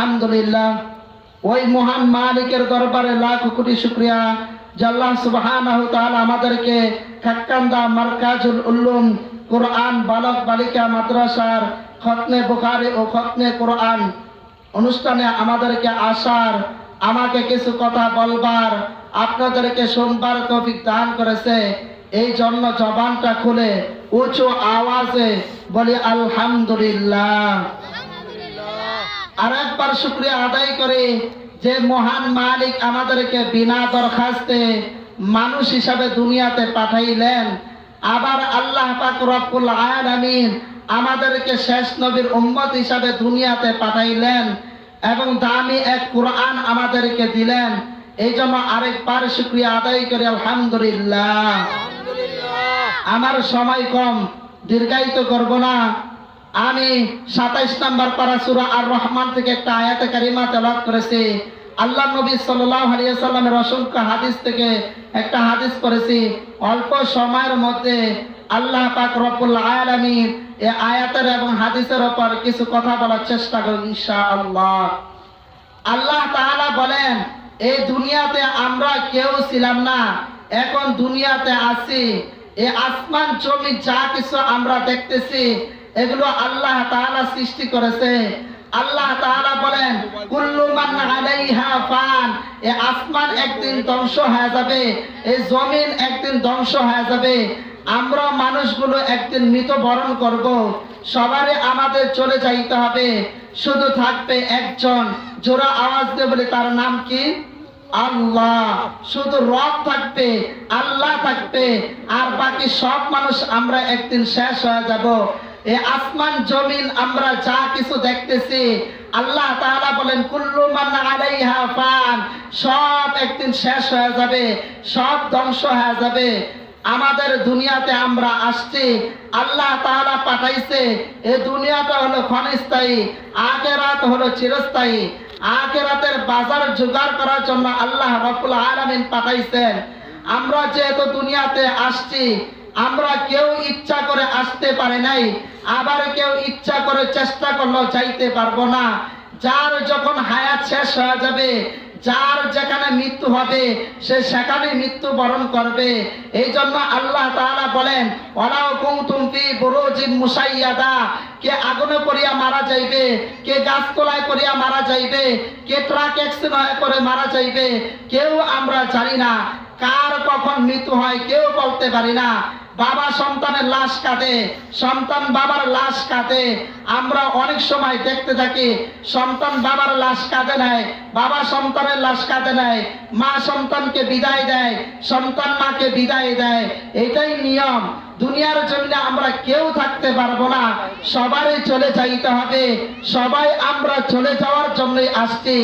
আলহামদুলিল্লাহ। ওই মহান মালিকের দরবারে লাখ কোটি শুক্রিয়া জাল্লাহ সুবহানাহু আমাদেরকে খাক্কান্দা মারকাজুল উল্লুম কোরআন বালক বালিকা মাদ্রাসার খতনে বুখারি ও খতনে কোরআন অনুষ্ঠানে আমাদেরকে আসার, আমাকে কিছু কথা বলবার, আপনাদেরকে শুনবার তৌফিক দান করেছে। এই জন্য জবানটা খুলে উঁচু আওয়াজে বলি আলহামদুলিল্লাহ। আর একবার শুক্রিয়া আদায় করে যে মহান মালিক আমাদেরকে বিনা দরখাস্তে মানুষ হিসাবে দুনিয়াতে পাঠাইলেন। আবার আল্লাহ পাক রব্বুল আলামিন আমাদেরকে শেষ নবীর উম্মত হিসাবে দুনিয়াতে পাঠাইলেন এবং দামি এক কোরআন আমাদেরকে দিলেন। এই জন্য আরেকবার শুক্রিয়া আদায় করে আলহামদুলিল্লাহ। আমার সময় কম দীর্ঘায়িত করব না। আমি সাতাইশ নাম্বার পারা সুরা আর রহমান থেকে একটা আয়াতে কারিমা তেলাত করেছি। আল্লাহ নবী আলিয়াল্লামের অসংখ্য হাদিস থেকে একটা হাদিস করেছি অল্প সময়ের মধ্যে আল্লাহ পাক রব্বুল আলামিন এই আয়াতের এবং হাদিসের ওপর কিছু কথা বলার চেষ্টা করব ইনশাআল্লাহ। আল্লাহ তাআলা বলেন এই দুনিয়াতে আমরা কেউ ছিলাম না, এখন দুনিয়াতে আছি। এই আসমান, জমি যা কিছু আমরা দেখতেছি এগুলো আল্লাহ তাআলা সৃষ্টি করেছে। আল্লাহ তাআলা বলেন, কুল্লু মান আলাইহা ফান এই আসমান একদিন ধ্বংস হয়ে যাবে এই জমিন একদিন ধ্বংস হয়ে যাবে। আমরা মানুষগুলো একদিন মৃত বরণ করব। সবারই আমাদের চলে যাইতে হবে। শুধু থাকবে একজন। জোরা আওয়াজ দিয়ে বলে, তার নাম কি? আল্লাহ। শুধু রব থাকবে, আল্লাহ থাকবে। আর বাকি সব মানুষ আমরা একদিন শেষ হয়ে যাব। এই আসমান, জমিন, আমরা যা কিছু দেখতেছি, আল্লাহ তাআলা বলেন, কুল্লু মান আলাইহা ফান সব একদিন শেষ হয়ে যাবে, সব ধ্বংস হয়ে যাবে। আমাদের দুনিয়াতে আমরা আসছি, আল্লাহ তাআলা পাঠাইছে এই দুনিয়াটা হলো ক্ষণস্থায়ী, আখেরাত হলো চিরস্থায়ী। আখেরাতের বাজার জোগাড় করার জন্য আল্লাহ রব্বুল আলামিন পাঠাইছেন। আমরা যেহেতু দুনিয়াতে আসছি আমরা কেউ ইচ্ছা করে আসতে পারে নাই, আবার কেউ ইচ্ছা করে চেষ্টা করলেও চাইতে পারব না। যার যখন হায়াত শেষ হয়ে যাবে, যার যেখানে মৃত্যু হবে, সে সেখানে মৃত্যু বরণ করবে। এই জন্য আল্লাহ তাআলা বলেন, ওয়ালাউ কুনতুম ফি বুরুজিন মুসাইয়াদা কে আগুনে পড়িয়া মারা যাইবে, কে গাছতলায় পড়িয়া মারা যাইবে, কে ট্রাক অ্যাক্সিডেন্ট করে মারা যাইবে, কেউ আমরা জানি না। কার কখন মৃত্যু হয় কেউ বলতে পারি না। বাবা সন্তানের লাশ কাটে, সন্তান বাবার লাশ কাটে। আমরা অনেক সময় দেখতে থাকি, সন্তান বাবার লাশ কাটে নেয় বাবা সন্তানের লাশ কাটে নেয় মা সন্তানকে বিদায় দেয়, সন্তান মাকে বিদায় দেয়। এটাই নিয়ম। দুনিয়ার জন্য আমরা কেউ থাকতে পারব না। সবারই চলে যাইতে হবে। সবাই আমরা চলে যাওয়ার জন্যই আসছি।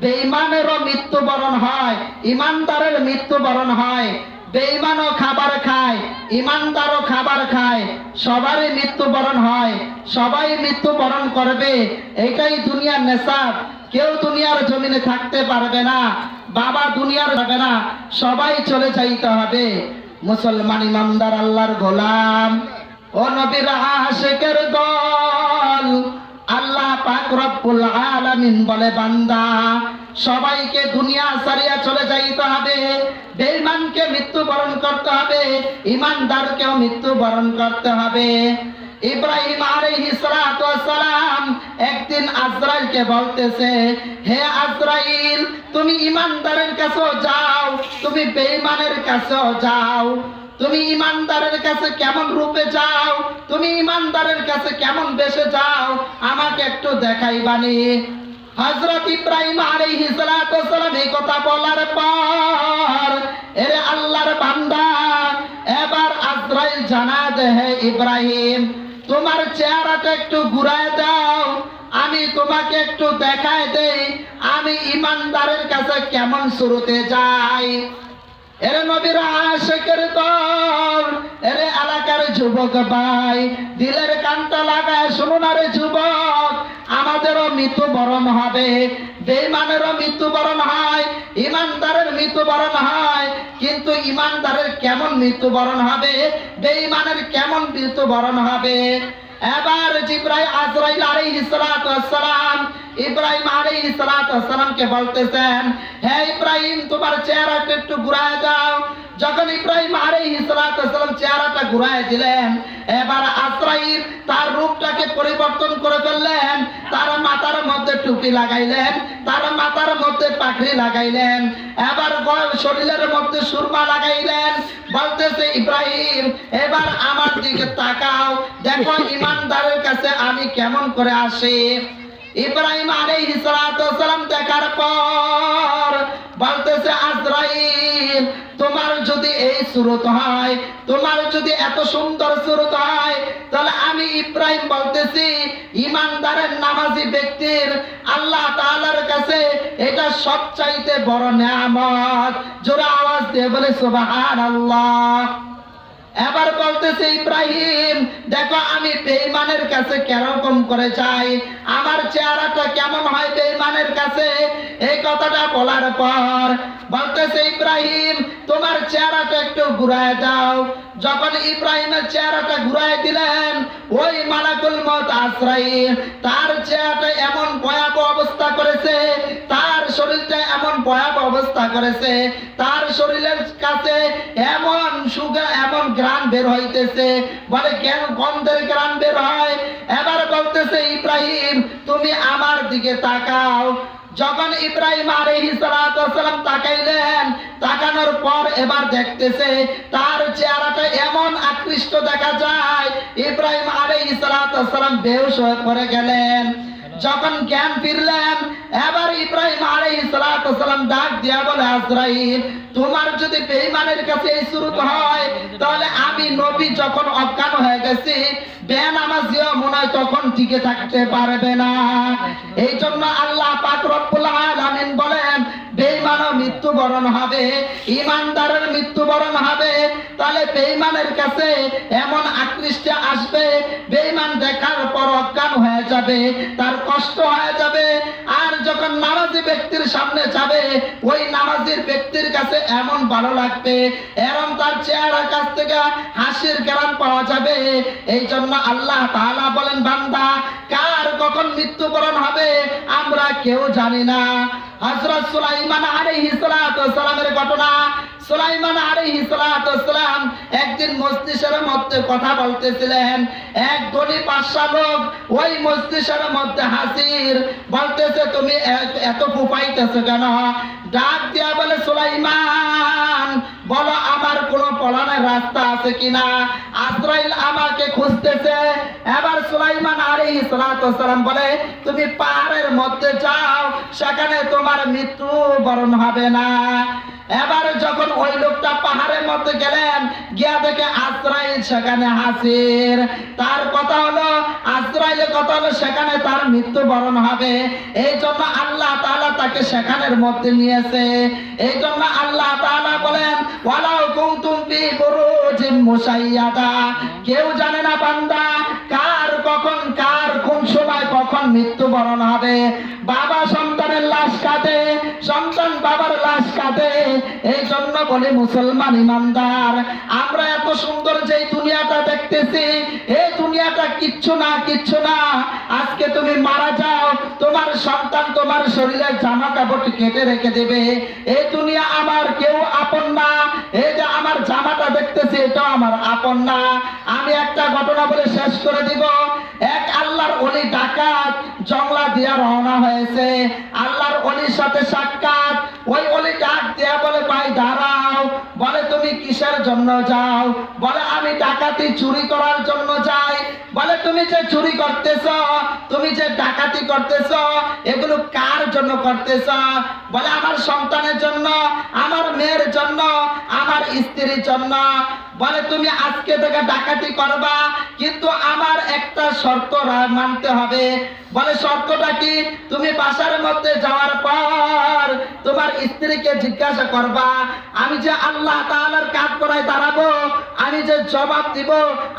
বেঈমানেরও মৃত্যুবরণ হয় ইমানদারের মৃত্যুবরণ হয়। বেঈমানও খাবার খায় ইমানদারও খাবার খায়। সবারই মৃত্যুবরণ হয়, সবাই মৃত্যুবরণ করবে। এটাই দুনিয়ার নেশাব। কেউ দুনিয়ার জমিনে থাকতে পারবে না, বাবা দুনিয়ার যাবে না, সবাই চলে যাইতে হবে। মুসলমান ইমানদার, আল্লাহর গোলাম। ও নবীর আশেকের দল। রব্বুল আলামিন বলে, বান্দা, সবাইকে দুনিয়া সারিয়া চলে যাইতে হবে। বেঈমানকে মৃত্যুবরণ করতে হবে। ইমানদারকেও মৃত্যুবরণ করতে হবে। ইব্রাহিম সালাম একদিন আজরাইলকে বলতেছে, হে আজরাইল, তুমি ইমানদারের কাছেও যাও, তুমি বেঈমানের কাছেও যাও। তুমি ইমানদারের কাছে কেমন রূপে যাও? তুমি ইমানদারের কাছে কেমন বেশে যাও? আমাকে একটু দেখাইবানি। হজরত ইব্রাহিম আলাইহিস সালাতু সালাম এই কথা বলার পর, এরে আল্লাহর বান্দা, এবার আজরাইল জানা দে হে ইব্রাহিম, তোমার চেহারাটা একটু ঘুরায় দাও। আমি তোমাকে একটু দেখায় দেই, আমি ইমানদারের কাছে কেমন শুরুতে যাই। এরে নবীর আশেকের দল, এরে এলাকার যুবক ভাই, দিলের কানটা লাগায়, শুনুন আরে যুবক, আমাদেরও মৃত্যুবরণ হবে বেঈমানেরও মৃত্যুবরণ হয়, ইমানদারের মৃত্যুবরণ হয়, কিন্তু ইমানদারের কেমন মৃত্যুবরণ হবে বেঈমানের কেমন মৃত্যুবরণ হবে? এবার জিব্রাইল, আজরাইল আলাইহিস ওয়াসসালাম ইব্রাহিম আলাইহিস সালাতু ওয়াসসালামকে বলতেছেন, হে ইব্রাহিম, তোমার চেহারাটা একটু ঘুরায় দাও। যখন ইব্রাহিম আলাইহিস সালাতু ওয়াসসালাম চেহারাটা ঘুরায় দিলেন, এবার আজরাইল তার রূপটাকে পরিবর্তন করে ফেললেন। তার মাথার মধ্যে টুপি লাগাইলেন, তার মাথার মধ্যে পাখরি লাগাইলেন। এবার শরীরের মধ্যে সুরমা লাগাইলেন। বলতেছে, ইব্রাহিম, এবার আমার দিকে তাকাও। দেখো, ইমানদারের কাছে আমি কেমন করে আসি? ইব্রাহিম আলাইহিস সালাতু ওয়াসসালাম দেখার পর বলতেছে, আজরাইল, তোমার যদি এই সুরত হয়, তোমার যদি এত সুন্দর সুরত হয়, তাহলে আমি ইব্রাহিম বলতেছি, ইমানদারের নামাজি ব্যক্তির আল্লাহ তাআলার কাছে এটা সবচাইতে বড় নিয়ামত। জোরে আওয়াজ দিয়ে বলে, সুবহানাল্লাহ। এবার বলতেছে ইব্রাহিম, দেখো আমি বেঈমানের কাছে কেরকম করে চাই আমার চেহারাটা কেমন হয় বেঈমানের কাছে? এই কথাটা বলার পর বলতেছে ইব্রাহিম, তোমার চেহারাটা একটু ঘুরায় দাও। যখন ইব্রাহিমের চেহারাটা ঘুরায় দিলেন, ওই মালাকুল মত আশ্রয়ী তার চেহারাটা এমন ভয়াবহ অবস্থা এমন ভয়াবহ অবস্থা করেছে। তার শরীরের কাছে এমন সুগা, এমন গ্রান বের হইতেছে। বলে, কেন গন্ধের গ্রান বের হয়? এবার বলতেছে, ইব্রাহিম, তুমি আমার দিকে তাকাও। যখন ইব্রাহিম আলাইহিস সালাতু তাকাইলেন, তাকানোর পর এবার দেখতেছে, তার চেহারাটা এমন আকৃষ্ট দেখা যায়। ইব্রাহিম ওয়াসালাম হয়ে পড়ে গেলেন। যখন জ্ঞান ফিরলেন এবার ইব্রাহিম আলাই সালাম ডাক দিয়া বলে আজরাইল তোমার যদি বেঈমানের কাছে এই সুরত হয়, তাহলে আমি নবী যখন অজ্ঞান হয়ে গেছি, বেনামাজিও মনে হয় তখন টিকে থাকতে পারবে না। এই জন্য আল্লাহ পাক রব্বুল আলামিন বলেন, বেঈমানও মৃত্যুবরণ হবে ইমানদারের মৃত্যুবরণ হবে। তাহলে বেঈমানের কাছে এমন আকৃষ্ট আসবে, বেঈমান দেখার পর অজ্ঞান হয়ে যাবে, তার কষ্ট হয়ে যাবে। আর যখন নামাজি ব্যক্তির সামনে যাবে, ওই নামাজির ব্যক্তির কাছে এমন ভালো লাগবে। এরম তার চেহারা কাছ থেকে হাসির কেরাম পাওয়া যাবে। এই জন্য আল্লাহ তাআলা বলেন, বান্দা, কার কখন মৃত্যুবরণ হবে, আমরা কেউ জানি না। হযরত সুলাইমান আলাইহিস সালাতু ওয়াসালামের ঘটনা। সুলাইমান আলাইহিস সালাতু ওয়াসালাম একদিন মজলিসের মধ্যে কথা বলতেছিলেন। এক ধনী পাঁচশা লোক ওই মজলিসের মধ্যে হাসির বলতেছে, তুমি এত ফুপাইতেছো কেন? ডাক দিয়া বলে, সুলাইমান, বলো পলানের রাস্তা আছে কিনা? আজরাইল আমাকে খুঁজতেছে। এবার সুলাইমান আরে সালাতু বলে, তুমি পাহাড়ের মধ্যে যাও, সেখানে তোমার মৃত্যু বরণ হবে না। এবার ওই লোকটা পাহাড়ের মধ্যে গেলেন, গিয়া দেখে আজরাইল সেখানে হাসির তার কথা হলো, আজরাইলের কথা হলো সেখানে তার মৃত্যু বরণ হবে। এই জন্য আল্লাহ তাআলা তাকে সেখানের মধ্যে নিয়েছে। এই জন্য আল্লাহ তাআলা বলেন, ওয়ালাউ কুনতুম ফি বুরুজিন মুসাইয়াদা। কেউ জানে না বান্দা, কার কখন, কার কোন সময় কখন মৃত্যুবরণ হবে। বাবা সন্তানের লাশ কাটে সন্তান বাবার লাশ কাটে এই জন্য বলে মুসলমান ইমানদার, আমরা এত সুন্দর যে দুনিয়াটা দেখতেছি, এই দুনিয়াটা কিচ্ছু না কিচ্ছু না। আজকে তুমি মারা যাও, তোমার সন্তান তোমার শরীরের জামা কাপড় কেটে রেখে দেবে। এই দুনিয়া আমার কেউ আপন না, এই যে আমার জামাটা দেখতেছি এটা আমার আপন না। আমি একটা ঘটনা বলে শেষ করে দিব। এক আল্লাহর অলি ডাকাত, জংলা দিয়া রওনা হয়েছে। আল্লাহর অলির সাথে সাক্ষাৎ। ওই অলি ডাক দিয়া বলে, ভাই, দাঁড়াও। বলে, তুমি কিসের জন্য যাও? বলে, আমি ডাকাতি চুরি করার জন্য যাই। বলে, তুমি যে চুরি করতেছ, তুমি যে ডাকাতি করতেছ, এগুলো কার জন্য করতেছ? বলে, আমার সন্তানের জন্য, আমার মেয়ের জন্য, আমার স্ত্রীর জন্য। বলে, তুমি আজকে থেকে ডাকাতি করবা, কিন্তু আমার একটা শর্ত মানতে হবে। বলে শর্তটা কি? তুমি বাসার মধ্যে যাওয়ার পর তোমার স্ত্রীকে জিজ্ঞাসা করবা, আমি যে আল্লাহ তাআলার কাজ করায় দাঁড়াবো, আমি যে জবাব দিব,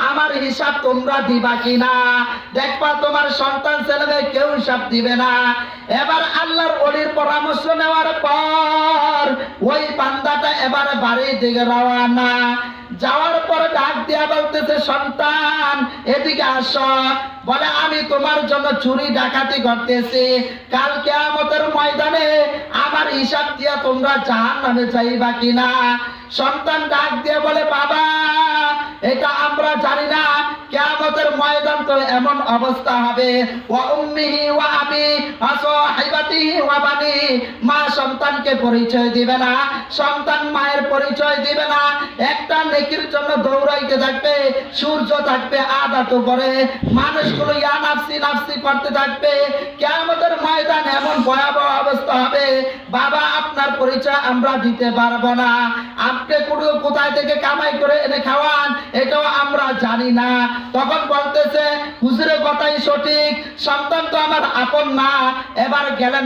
আমার হিসাব তোমরা দিবা কিনা? দেখবা তোমার সন্তান ছেলে কেউ হিসাব দিবে না। এবার আল্লাহর অলির পরামর্শ নেওয়ার পর ওই পান্দাটা এবার বাড়ির দিকে রওয়ানা যাওয়ার পরে ডাক দিয়া বলতেছে, সন্তান, এদিকে আস। বলে, আমি তোমার জন্য চুরি ডাকাতি করতেছি। কালকে কেয়ামতের ময়দানে আমার হিসাব দিয়া তোমরা জাহান নামে চাইবা কিনা? সন্তান ডাক দিয়ে বলে, বাবা, এটা আমরা জানি না। কেয়ামতের ময়দান তো এমন অবস্থা হবে। ওয়া উম্মিহি ওয়া আবি ওয়া সাহিবাতিহি ওয়া বানি। মা সন্তানকে পরিচয় দিবে না, সন্তান মায়ের পরিচয় দিবে না। একটা নেকির জন্য দৌড়াইতে থাকবে, সূর্য থাকবে আদা তো পরে। মানুষগুলো ইয়া নাফসি নাফসি করতে থাকবে। কেয়ামতের ময়দান এমন ভয়াবহ অবস্থা হবে। বাবা, আপনার পরিচয় আমরা দিতে পারব না। আপনি কোথায় থেকে কামাই করে এনে খাওয়ান, এটাও আমরা জানি না। তখন বলতেছে হুজুরের কথাই সঠিক সন্তান তো আমার আপন না এবার গেলেন